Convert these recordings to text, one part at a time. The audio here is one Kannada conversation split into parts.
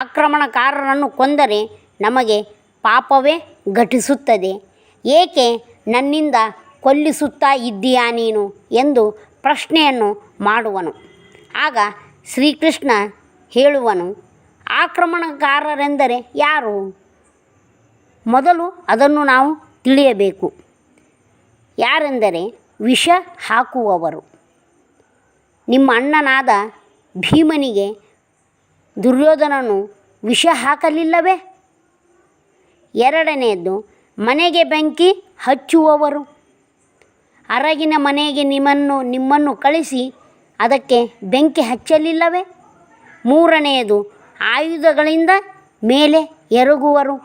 ಆಕ್ರಮಣಕಾರರನ್ನು ಕೊಂದರೆ ನಮಗೆ ಪಾಪವೇ ಘಟಿಸುತ್ತದೆ. ಏಕೆ ನನ್ನಿಂದ ಕೊಲ್ಲಿಸುತ್ತಾ ಇದ್ದೀಯಾ ನೀನು? ಎಂದು ಪ್ರಶ್ನೆಯನ್ನು ಮಾಡುವನು. ಆಗ ಶ್ರೀಕೃಷ್ಣ ಹೇಳುವನು, ಆಕ್ರಮಣಕಾರರೆಂದರೆ ಯಾರು? ಮೊದಲು ಅದನ್ನು ನಾವು ತಿಳಿಯಬೇಕು. ಯಾರೆಂದರೆ ವಿಷ ಹಾಕುವವರು. ನಿಮ್ಮ ಅಣ್ಣನಾದ ಭೀಮನಿಗೆ ದುರ್ಯೋಧನನು ವಿಷ ಹಾಕಲಿಲ್ಲವೇ? ಎರಡನೆಯದು ಮನೆಗೆ ಬೆಂಕಿ ಹಚ್ಚುವವರು. ಅರಗಿನ ಮನೆಗೆ ನಿಮ್ಮನ್ನು ನಿಮ್ಮನ್ನು ಕಳಿಸಿ ಅದಕ್ಕೆ ಬೆಂಕಿ ಹಚ್ಚಲಿಲ್ಲವೇ? ಮೂರನೆಯದು, ಆಯುಧಗಳಿಂದ ಮೇಲೆ ಎರಗುವರು.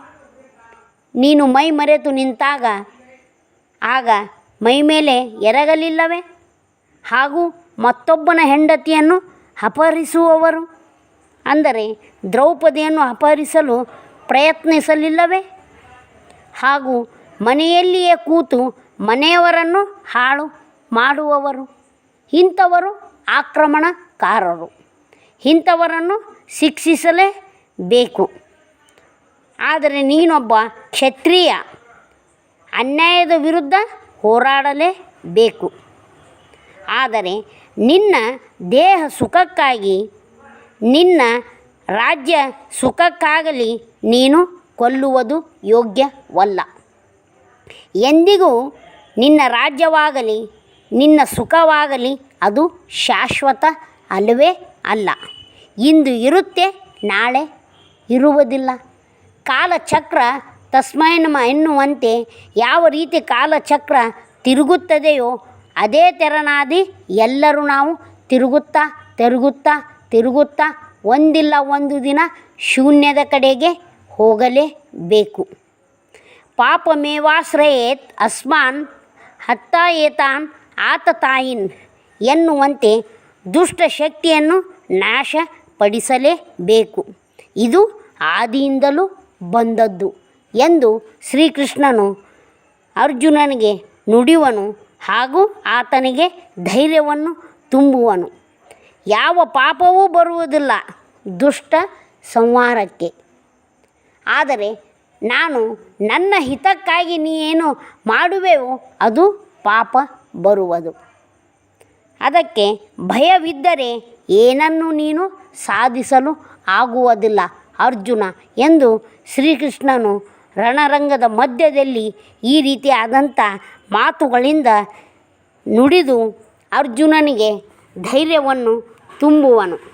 ನೀನು ಮೈ ಮರೆತು ನಿಂತಾಗ, ಆಗ ಮೈ ಮೇಲೆ ಎರಗಲಿಲ್ಲವೇ? ಹಾಗೂ ಮತ್ತೊಬ್ಬನ ಹೆಂಡತಿಯನ್ನು ಅಪಹರಿಸುವವರು. ಅಂದರೆ ದ್ರೌಪದಿಯನ್ನು ಅಪಹರಿಸಲು ಪ್ರಯತ್ನಿಸಲಿಲ್ಲವೇ? ಹಾಗೂ ಮನೆಯಲ್ಲಿಯೇ ಕೂತು ಮನೆಯವರನ್ನು ಹಾಳು ಮಾಡುವವರು, ಇಂಥವರು ಆಕ್ರಮಣಕಾರರು. ಇಂಥವರನ್ನು ಶಿಕ್ಷಿಸಲೇಬೇಕು. ಆದರೆ ನೀನೊಬ್ಬ ಕ್ಷತ್ರಿಯ, ಅನ್ಯಾಯದ ವಿರುದ್ಧ ಹೋರಾಡಲೇಬೇಕು. ಆದರೆ ನಿನ್ನ ದೇಹ ಸುಖಕ್ಕಾಗಿ ನಿನ್ನ ರಾಜ್ಯ ಸುಖಕ್ಕಾಗಲಿ ನೀನು ಕೊಲ್ಲುವುದು ಯೋಗ್ಯವಲ್ಲ. ಎಂದಿಗೂ ನಿನ್ನ ರಾಜ್ಯವಾಗಲಿ, ನಿನ್ನ ಸುಖವಾಗಲಿ ಅದು ಶಾಶ್ವತ ಅಲ್ಲವೇ ಅಲ್ಲ. ಇಂದು ಇರುತ್ತೆ, ನಾಳೆ ಇರುವುದಿಲ್ಲ. ಕಾಲಚಕ್ರ ತಸ್ಮೈನಮ ಎನ್ನುವಂತೆ ಯಾವ ರೀತಿ ಕಾಲಚಕ್ರ ತಿರುಗುತ್ತದೆಯೋ, ಅದೇ ತೆರನಾದಿ ಎಲ್ಲರೂ ನಾವು ತಿರುಗುತ್ತಾ ತಿರುಗುತ್ತಾ ತಿರುಗುತ್ತಾ ಒಂದಿಲ್ಲ ಒಂದು ದಿನ ಶೂನ್ಯದ ಕಡೆಗೆ ಹೋಗಲೇಬೇಕು. ಪಾಪಮೇವಾಶ್ರಯೇತ್ ಅಸ್ಮಾನ್ ಹತ್ತ ಏತಾನ್ ಆತತಾಯಿನ್ ಎನ್ನುವಂತೆ ದುಷ್ಟಶಕ್ತಿಯನ್ನು ನಾಶಪಡಿಸಲೇಬೇಕು. ಇದು ಆದಿಯಿಂದಲೂ ಬಂದದ್ದು ಎಂದು ಶ್ರೀಕೃಷ್ಣನು ಅರ್ಜುನನಿಗೆ ನುಡಿಯುವನು ಹಾಗೂ ಆತನಿಗೆ ಧೈರ್ಯವನ್ನು ತುಂಬುವನು. ಯಾವ ಪಾಪವೂ ಬರುವುದಿಲ್ಲ ದುಷ್ಟ ಸಂಹಾರಕ್ಕೆ. ಆದರೆ ನಾನು ನನ್ನ ಹಿತಕ್ಕಾಗಿ ನೀ ಏನು ಮಾಡುವೆವೋ ಅದು ಪಾಪ ಬರುವುದು. ಅದಕ್ಕೆ ಭಯವಿದ್ದರೆ ಏನನ್ನು ನೀನು ಸಾಧಿಸಲು ಆಗುವುದಿಲ್ಲ ಅರ್ಜುನ ಎಂದು ಶ್ರೀಕೃಷ್ಣನು ರಣರಂಗದ ಮಧ್ಯದಲ್ಲಿ ಈ ರೀತಿಯಾದಂಥ ಮಾತುಗಳಿಂದ ನುಡಿದು ಅರ್ಜುನನಿಗೆ ಧೈರ್ಯವನ್ನು ತುಂಬುವನು.